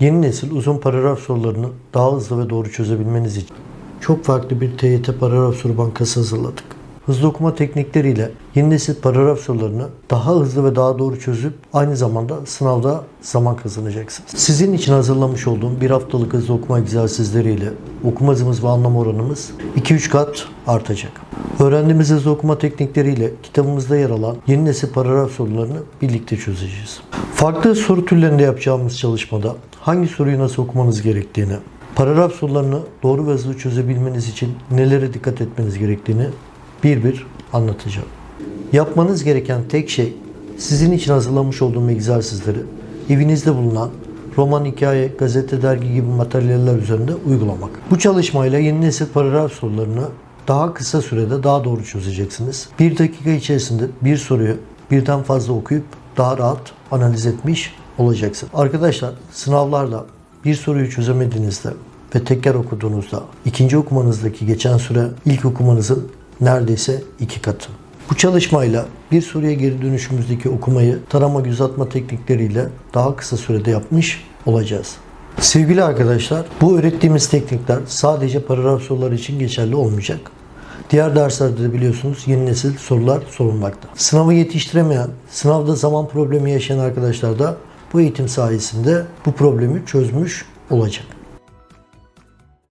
Yeni nesil uzun paragraf sorularını daha hızlı ve doğru çözebilmeniz için çok farklı bir TYT paragraf soru bankası hazırladık. Hızlı okuma teknikleriyle yeni nesil paragraf sorularını daha hızlı ve daha doğru çözüp aynı zamanda sınavda zaman kazanacaksınız. Sizin için hazırlamış olduğum bir haftalık hızlı okuma egzersizleriyle okuma hızımız ve anlam oranımız 2-3 kat artacak. Öğrendiğimiz hızlı okuma teknikleriyle kitabımızda yer alan yeni nesil paragraf sorularını birlikte çözeceğiz. Farklı soru türlerinde yapacağımız çalışmada hangi soruyu nasıl okumanız gerektiğini, paragraf sorularını doğru ve hızlı çözebilmeniz için nelere dikkat etmeniz gerektiğini bir bir anlatacağım. Yapmanız gereken tek şey sizin için hazırlamış olduğum egzersizleri evinizde bulunan roman, hikaye, gazete, dergi gibi materyaller üzerinde uygulamak. Bu çalışmayla yeni nesil paragraf sorularını daha kısa sürede daha doğru çözeceksiniz. Bir dakika içerisinde bir soruyu birden fazla okuyup daha rahat analiz etmiş olacaksınız. Arkadaşlar sınavlarda bir soruyu çözemediğinizde ve tekrar okuduğunuzda ikinci okumanızdaki geçen süre ilk okumanızın neredeyse iki katı. Bu çalışmayla bir soruya geri dönüşümüzdeki okumayı tarama göz atma teknikleriyle daha kısa sürede yapmış olacağız. Sevgili arkadaşlar, bu öğrettiğimiz teknikler sadece paragraf soruları için geçerli olmayacak. Diğer derslerde de biliyorsunuz yeni nesil sorular sorulmakta. Sınavı yetiştiremeyen, sınavda zaman problemi yaşayan arkadaşlar da bu eğitim sayesinde bu problemi çözmüş olacak.